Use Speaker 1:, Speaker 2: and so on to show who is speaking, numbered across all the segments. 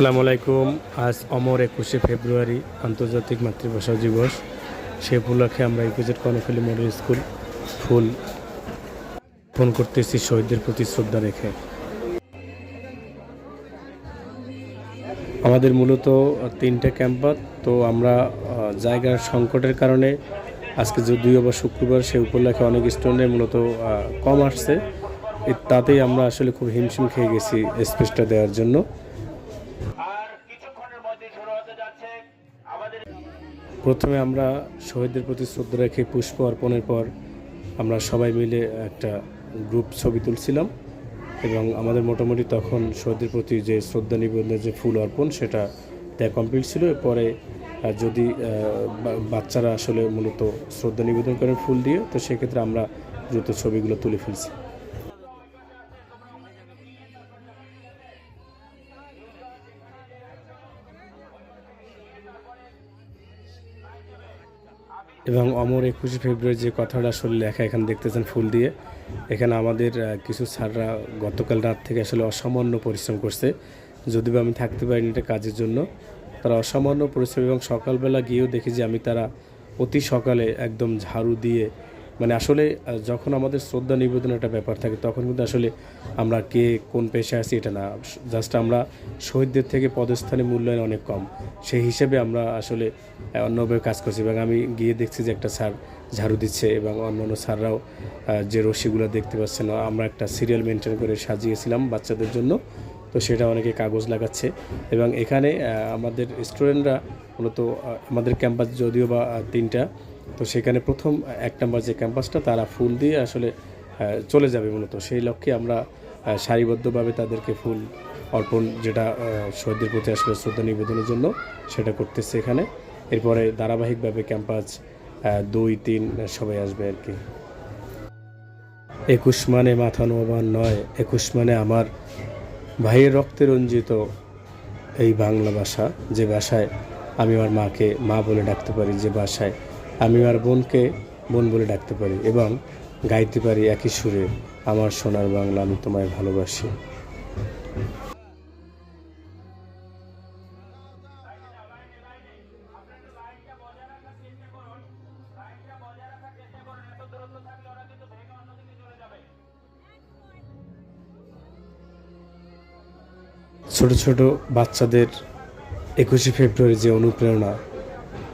Speaker 1: আসসালামু আলাইকুম। আজ অমর একুশে ফেব্রুয়ারি, আন্তর্জাতিক মাতৃভাষা দিবস। সে উপলক্ষে আমরা ইপিজেড কর্ণফুলি মডেল স্কুল ফুল ফোন করতেছি শহীদদের প্রতি শ্রদ্ধা রেখে। আমাদের মূলত তিনটে ক্যাম্পাস, তো আমরা জায়গার সংকটের কারণে আজকে যদিও বা শুক্রবার, সে উপলক্ষে অনেক স্টুডেন্টের মূলত কম আসছে। তাতেই আমরা আসলে খুব হিমশিম খেয়ে গেছি স্পেসটা দেওয়ার জন্য। প্রথমে আমরা শহীদদের প্রতি শ্রদ্ধা রেখে পুষ্প অর্পণের পর আমরা সবাই মিলে একটা গ্রুপ ছবি তুলছিলাম এবং আমাদের মোটামুটি তখন শহীদদের প্রতি যে শ্রদ্ধা নিবেদনের যে ফুল অর্পণ সেটা দেয়া কমপ্লিট ছিল। পরে যদি বাচ্চারা আসলে মূলত শ্রদ্ধা নিবেদন করেন ফুল দিয়ে, তো সেক্ষেত্রে আমরা দ্রুত ছবিগুলো তুলে ফেলছি। এবং অমর একুশে ফেব্রুয়ারি যে কথাটা আসলে লেখা, এখানে দেখতেছেন ফুল দিয়ে। এখানে আমাদের কিছু স্যাররা গতকাল রাত থেকে আসলে অসামান্য পরিশ্রম করছে। যদিও আমি থাকতে পারিনি এটা কাজের জন্য। তারা অসামান্য পরিশ্রম এবং সকালবেলা গিয়েও দেখি যে আমি তারা অতি সকালে একদম ঝাড়ু দিয়ে মানে আসলে যখন আমাদের শ্রদ্ধা নিবেদন একটা ব্যাপার থাকে তখন কিন্তু আসলে আমরা কে কোন পেশায় আছি এটা না। জাস্ট আমরা শহীদদের থেকে পদস্থানে মূল্যায়ন অনেক কম। সেই হিসেবে আমরা আসলে অন্যভাবে কাজ করছি। এবং আমি গিয়ে দেখছি যে একটা স্যার ঝাড়ু দিচ্ছে এবং অন্যান্য স্যাররাও আহ, যে রশিগুলো দেখতে পাচ্ছেন আমরা একটা সিরিয়াল মেনটেন করে সাজিয়েছিলাম বাচ্চাদের জন্য। তো সেটা অনেকে কাগজ লাগাচ্ছে। এবং এখানে আমাদের স্টুডেন্টরা মূলত আমাদের ক্যাম্পাস যদিও বা তিনটা তো সেখানে প্রথম এক নম্বর যে ক্যাম্পাসটা, তারা ফুল দিয়ে আসলে চলে যাবে মূলত। সেই লক্ষ্যে আমরা সারিবদ্ধভাবে তাদেরকে ফুল অর্পণ, যেটা শহীদদের প্রতি আসলে শ্রদ্ধা নিবেদনের জন্য সেটা করতেছে এখানে। এরপরে ধারাবাহিকভাবে ক্যাম্পাস দুই, তিন, সবাই আসবে আর কি। একুশ মানে মাথা নোয়াবার নয়, একুশ মানে আমার ভাইয়ের রক্তে রঞ্জিত এই বাংলা ভাষা, যে ভাষায় আমি আমার মাকে মা বলে ডাকতে পারি, যে ভাষায় আমি আমার বোনকে বোন বলে ডাকতে পারি এবং গাইতে পারি একই সুরে, আমার সোনার বাংলা আমি তোমায় ভালোবাসি। ছোট ছোট বাচ্চাদের একুশে ফেব্রুয়ারি যে অনুপ্রেরণা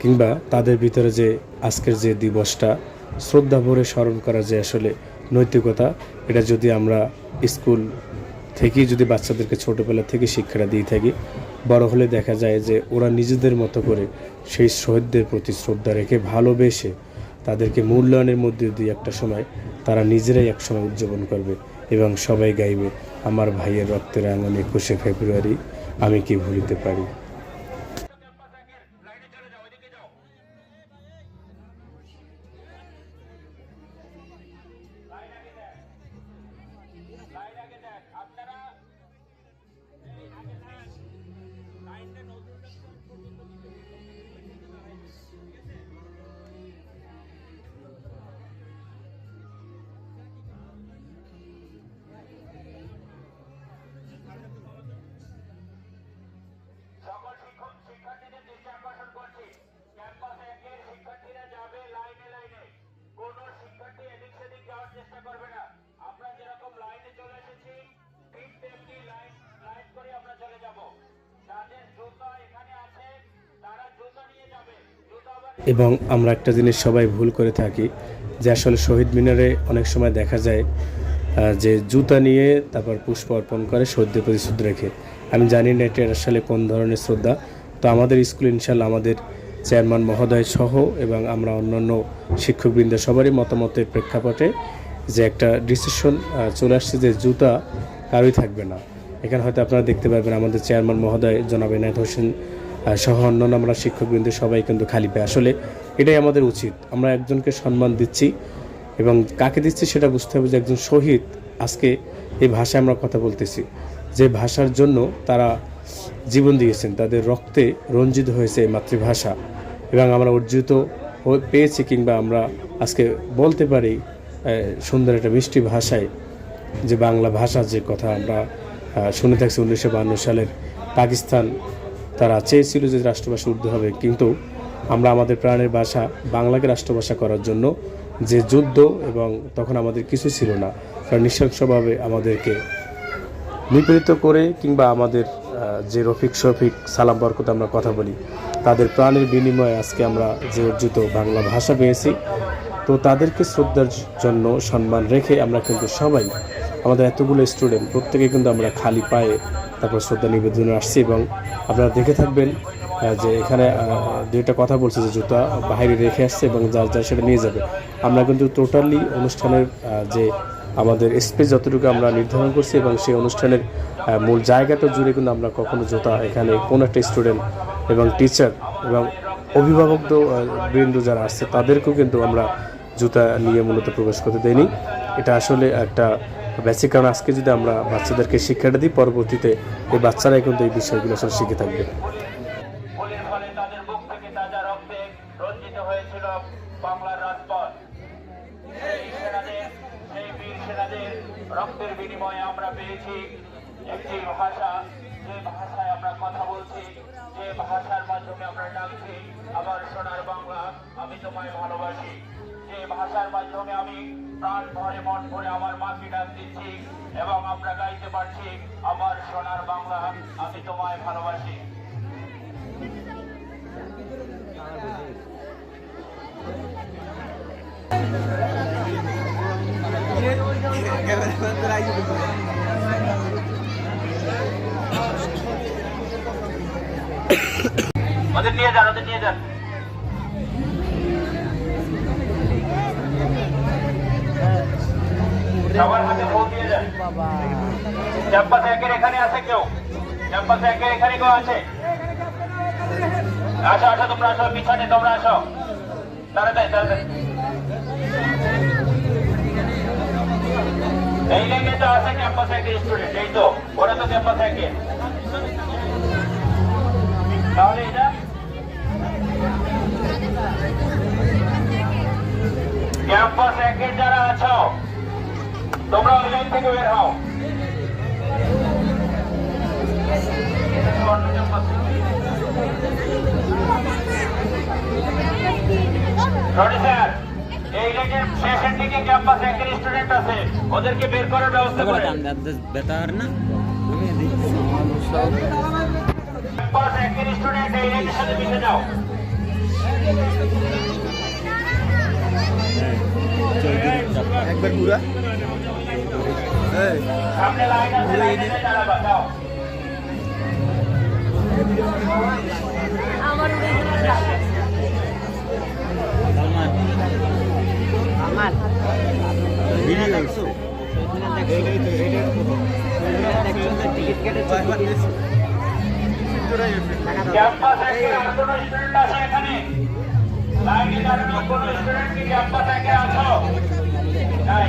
Speaker 1: কিংবা তাদের ভিতরে যে আজকের যে দিবসটা, শ্রদ্ধা ভরে স্মরণ করা যে আসলে নৈতিকতা, এটা যদি আমরা স্কুল থেকেই যদি বাচ্চাদেরকে ছোটোবেলা থেকে শিক্ষাটা দিয়ে থাকি, বড় হলে দেখা যায় যে ওরা নিজেদের মতো করে সেই শহীদদের প্রতি শ্রদ্ধা রেখে ভালোবেসে তাদেরকে মূল্যায়নের মধ্যে দিয়ে একটা সময় তারা নিজেরাই এক সময় উদযাপন করবে এবং সবাই গাইবে, আমার ভাইয়ের রক্তের আঙন একুশে ফেব্রুয়ারি আমি কি ভুলিতে পারি? এবং আমরা একটা জিনিস সবাই ভুল করে থাকি, যে আসলে শহীদ মিনারে অনেক সময় দেখা যায় যে জুতা নিয়ে তারপর পুষ্প অর্পণ করে শ্রদ্ধা রেখে। আমি জানি না এটা আসলে কোন ধরনের শ্রদ্ধা। তো আমাদের স্কুল ইনশাল্লাহ আমাদের চেয়ারম্যান মহোদয় সহ এবং আমরা অন্যান্য শিক্ষকবৃন্দ সবারই মতামতের প্রেক্ষাপটে যে একটা ডিসিশন চলে আসছে যে জুতা কারোই থাকবে না। এখানে হয়তো আপনারা দেখতে পারবেন আমাদের চেয়ারম্যান মহোদয় জনাব এনায়ত হোসেন সহ অন্যান্য আমরা শিক্ষকবৃন্দ সবাই কিন্তু খালি পায়। আসলে এটাই আমাদের উচিত। আমরা একজনকে সম্মান দিচ্ছি এবং কাকে দিচ্ছি সেটা বুঝতে হবে যে একজন শহীদ আজকে এই ভাষায় আমরা কথা বলতেছি। যে ভাষার জন্য তারা জীবন দিয়েছেন, তাদের রক্তে রঞ্জিত হয়েছে এই মাতৃভাষা এবং আমরা অর্জিত পেয়েছি কিংবা আমরা আজকে বলতে পারি সুন্দর একটা মিষ্টি ভাষায় যে বাংলা ভাষা যে কথা আমরা শুনে থাকছি উনিশশো সালের পাকিস্তান তারা চেয়েছিল যে রাষ্ট্রভাষা উর্দু হবে, কিন্তু আমরা আমাদের প্রাণের ভাষা বাংলাকে রাষ্ট্রভাষা করার জন্য যে যুদ্ধ এবং তখন আমাদের কিছু ছিল না, কারণ নৃশংসভাবে আমাদেরকে নিপীড়িত করে কিংবা আমাদের যে রফিক শফিক, সালাম বরকত আমরা কথা বলি, তাদের প্রাণের বিনিময়ে আজকে আমরা যে অর্জিত বাংলা ভাষা পেয়েছি, তো তাদেরকে শ্রদ্ধার জন্য সম্মান রেখে আমরা কিন্তু সবাই, আমাদের এতগুলো স্টুডেন্ট প্রত্যেকে কিন্তু আমরা খালি পায়ে তারপর শ্রদ্ধা নিবেদনে আসছি এবং আপনারা দেখে থাকবেন যে এখানে দুইটা কথা বলছে যে জুতা বাইরে রেখে আসছে এবং যার যার সেটা নিয়ে যাবে। আমরা কিন্তু টোটালি অনুষ্ঠানের যে আমাদের স্পেস যতটুকু আমরা নির্ধারণ করছি এবং সেই অনুষ্ঠানের মূল জায়গাটা জুড়ে কিন্তু আমরা কখনো জুতা এখানে কোনো একটা স্টুডেন্ট এবং টিচার এবং অভিভাবক বৃন্দ যারা আসছে তাদেরকেও কিন্তু আমরা জুতা নিয়ে মূলত প্রবেশ করতে দেইনি। এটা আসলে একটা বেসিক কারণ আজকে যদি আমরা বাচ্চাদেরকে শিক্ষাটা দিই, পরবর্তীতে এই বাচ্চারাই কিন্তু এই বিষয়গুলো আসলে শিখে থাকবে।
Speaker 2: রক্তের বিনিময়ে আমরা পেয়েছি একটি ভাষা যে ভাষায় আমরা কথা বলছি যে ভাষার মাধ্যমে আমরা ডাকছি আমার সোনার বাংলা আমি তোমায় ভালোবাসি যে ভাষার মাধ্যমে আমি প্রাণ ভরে মন ভরে আমার মাকে ডাক দিচ্ছি এবং আমরা গাইতে পারছি, আমার সোনার বাংলা, আমি তোমায় ভালোবাসি। ওদের নিয়ে যান, ওদের নিয়ে যান। সবার হাতে ক্যাম্পাস একের এখানে আছে কেউ? ক্যাম্পাস একের এখানে কেউ আছে? আসো আসো তোমরা আসো পিছনে তোমরা আসো। তাড়াতাড়ি তাড়াতাড়ি। এই লেগে তো আছে ক্যাম্পাস একের স্টুডেন্ট এই তো ওরা তো ক্যাম্পাস একের তাহলে এটা? ক্যাম্পাস একের যারা আছো তোমরা লাইন থেকে বের হও। ওদেরকে বের করার ব্যবস্থা করে
Speaker 3: বেতার না
Speaker 2: ক্যাম্পাস একের স্টুডেন্ট যাও।
Speaker 3: একবার পুরা
Speaker 4: আমার
Speaker 3: ভিডিও দেখছ
Speaker 4: টিকিট কেটেছে
Speaker 2: ক্যাম্পাস কোনো স্টুডেন্ট আছে এখানে লাইনে দাঁড়ানো কোনো স্টুডেন্ট কি ক্যাম্পাস আছো নাই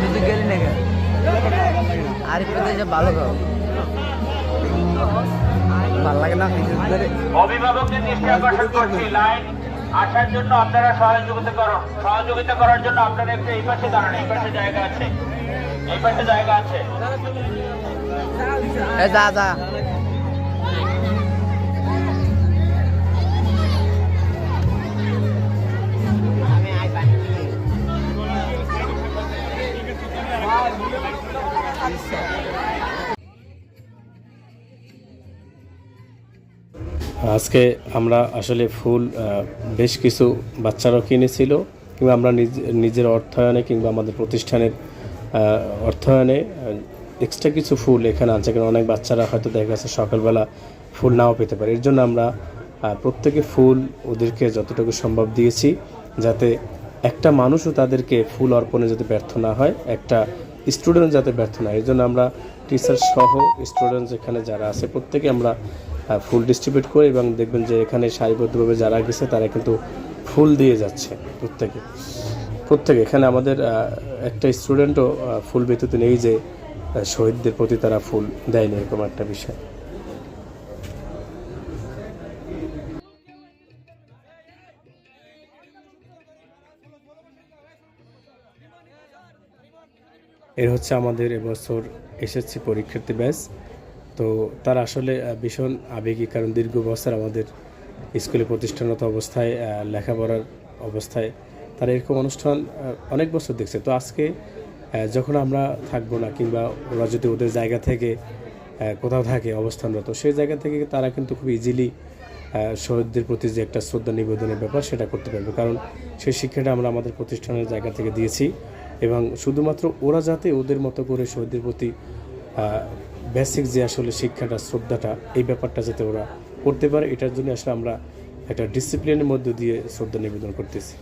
Speaker 4: কিছু গেলি না কেন আরে পেতে ভালো খাও ভালো লাগে না
Speaker 2: অভিভাবকদের দৃষ্টি আকর্ষণ করছি, লাইন আসার জন্য আপনারা সহযোগিতা করুন। সহযোগিতা করার জন্য আপনারা একটু এই পাশে দাঁড়ান, এই পাশে জায়গা আছে। এই পাশে জায়গা আছে।
Speaker 4: যা যা।
Speaker 1: আজকে আমরা আসলে ফুল বেশ কিছু বাচ্চারাও কিনেছিল, কিংবা আমরা নিজ- নিজের অর্থায়নে কিংবা আমাদের প্রতিষ্ঠানের অর্থায়নে এক্সট্রা কিছু ফুল এখানে আনছে কারণ অনেক বাচ্চারা হয়তো দেখা যাচ্ছে সকালবেলা ফুল নাও পেতে পারে। এর জন্য আমরা প্রত্যেকে ফুল ওদেরকে যতটুকু সম্ভব দিয়েছি, যাতে একটা মানুষও তাদেরকে ফুল অর্পণে যাতে ব্যর্থ না হয়। একটা স্টুডেন্ট যাতে ব্যর্থ না এই জন্য আমরা টিচার সহ স্টুডেন্ট এখানে যারা আছে, প্রত্যেকে আমরা ফুল ডিস্ট্রিবিউট করি এবং দেখবেন যে এখানে সারিবদ্ধভাবে যারা গেছে, তারা কিন্তু ফুল দিয়ে যাচ্ছে প্রত্যেকে। প্রত্যেকে। এখানে আমাদের একটা স্টুডেন্টও ফুল ব্যতীত নেই যে শহীদদের প্রতি তারা ফুল দেয়নি, এরকম একটা বিষয়। এর হচ্ছে আমাদের এবছর এসএসসি পরীক্ষার্থী ব্যাচ। তো তারা আসলে ভীষণ আবেগী, কারণ দীর্ঘ বছর আমাদের স্কুলে প্রতিষ্ঠানত অবস্থায় লেখাপড়ার অবস্থায় তারা এরকম অনুষ্ঠান অনেক বছর দেখছে। তো আজকে যখন আমরা থাকব না কিংবা ওরা যদি ওদের জায়গা থেকে কোথাও থাকে অবস্থানরত, সেই জায়গা থেকে তারা কিন্তু খুব ইজিলি শহীদদের প্রতি যে একটা শ্রদ্ধা নিবেদনের ব্যাপার, সেটা করতে পারবে। কারণ সেই শিক্ষাটা আমরা আমাদের প্রতিষ্ঠানের জায়গা থেকে দিয়েছি এবং শুধুমাত্র ওরা যাতে ওদের মতো করে শহীদদের প্রতি বেসিক যে আসলে শিক্ষাটা, শ্রদ্ধাটা, এই ব্যাপারটা যাতে ওরা করতে পারে, এটার জন্য আসলে আমরা একটা ডিসিপ্লিনের মধ্য দিয়ে শ্রদ্ধা নিবেদন করতেছি।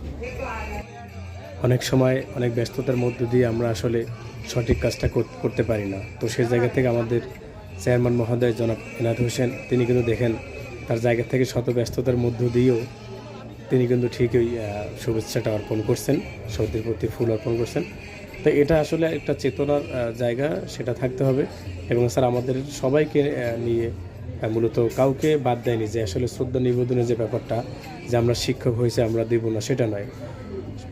Speaker 1: অনেক সময় অনেক ব্যস্ততার মধ্য দিয়ে আমরা আসলে সঠিক কাজটা করতে পারি না। তো সেই জায়গা থেকে আমাদের চেয়ারম্যান মহোদয় জনাব এনাদ হোসেন, তিনি কিন্তু দেখেন তার জায়গা থেকে শত ব্যস্ততার মধ্য দিয়েও তিনি কিন্তু ঠিকই শুভেচ্ছাটা অর্পণ করছেন সর্দির প্রতি ফুল অর্পণ করছেন। তো এটা আসলে একটা চেতনার জায়গা, সেটা থাকতে হবে। এবং স্যার, আমাদের সবাইকে নিয়ে মূলত কাউকে বাদ দেয়নি যে আসলে শ্রদ্ধা নিবেদনের যে ব্যাপারটা যে আমরা শিক্ষক হয়েছে আমরা দেব না, সেটা নয়।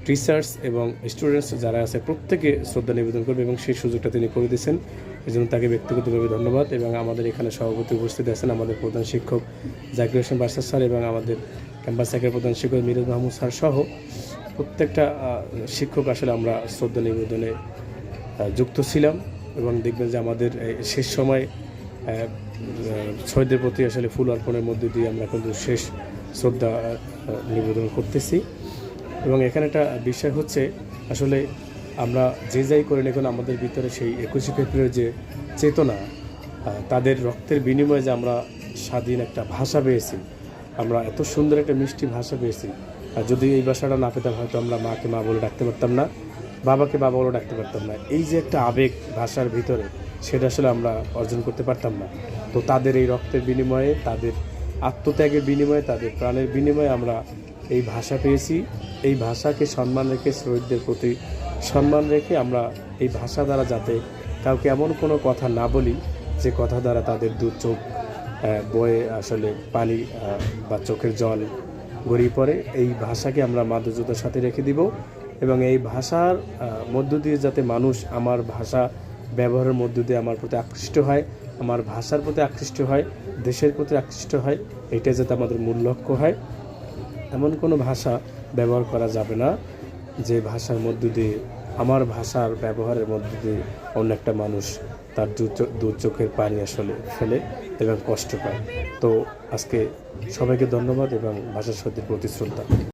Speaker 1: টিচার্স এবং স্টুডেন্টস যারা আছে, প্রত্যেকে শ্রদ্ধা নিবেদন করবে এবং সেই সুযোগটা তিনি করে দিয়েছেন। এই জন্য তাকে ব্যক্তিগতভাবে ধন্যবাদ এবং আমাদের এখানে সভাপতি উপস্থিত আছেন আমাদের প্রধান শিক্ষক জাকির হোসেন বার্সার স্যার এবং আমাদের ক্যাম্পাস শাখার প্রধান শিক্ষক মিরাজ মাহমুদ স্যার সহ প্রত্যেকটা শিক্ষক আসলে আমরা শ্রদ্ধা নিবেদনে যুক্ত ছিলাম এবং দেখবেন যে আমাদের শেষ সময় শহীদদের প্রতি আসলে ফুল অর্পণের মধ্যে দিয়ে আমরা কিন্তু শেষ শ্রদ্ধা নিবেদন করতেছি। এবং এখানে একটা বিষয় হচ্ছে, আসলে আমরা যে যাই করি না কেন আমাদের ভিতরে সেই একুশে ফেব্রুয়ারি যে চেতনা তাদের রক্তের বিনিময়ে যে আমরা স্বাধীন একটা ভাষা পেয়েছি, আমরা এত সুন্দর একটা মিষ্টি ভাষা পেয়েছি, আর যদি এই ভাষাটা না পেতাম, হয়তো আমরা মাকে মা বলে ডাকতে পারতাম না, বাবাকে বাবা বলে ডাকতে পারতাম না। এই যে একটা আবেগ ভাষার ভিতরে, সেটা আসলে আমরা অর্জন করতে পারতাম না। তো তাদের এই রক্তের বিনিময়ে, তাদের আত্মত্যাগের বিনিময়ে, তাদের প্রাণের বিনিময়ে আমরা এই ভাষা পেয়েছি। এই ভাষাকে সম্মান রেখে শহীদদের প্রতি সম্মান রেখে আমরা এই ভাষা দ্বারা যাতে কাউকে এমন কোনো কথা না বলি, যে কথা দ্বারা তাদের দু চোখ বয়ে আসলে পানি বা চোখের জল গড়িয়ে পড়ে। এই ভাষাকে আমরা মাধুর্যতার সাথে রেখে দিব এবং এই ভাষার মধ্য দিয়ে যাতে মানুষ আমার ভাষা ব্যবহারের মধ্য দিয়ে আমার প্রতি আকৃষ্ট হয়, আমার ভাষার প্রতি আকৃষ্ট হয়, দেশের প্রতি আকৃষ্ট হয়, এটাই যাতে আমাদের মূল লক্ষ্য হয়। এমন কোনো ভাষা ব্যবহার করা যাবে না যে ভাষার মধ্য দিয়ে, আমার ভাষার ব্যবহারের মধ্য দিয়ে অন্য একটা মানুষ তার দু চোখের পানি আসলে ফেলে এবং কষ্ট পায়। তো আজকে সবাইকে ধন্যবাদ এবং ভাষার সত্যির প্রতি শ্রদ্ধা।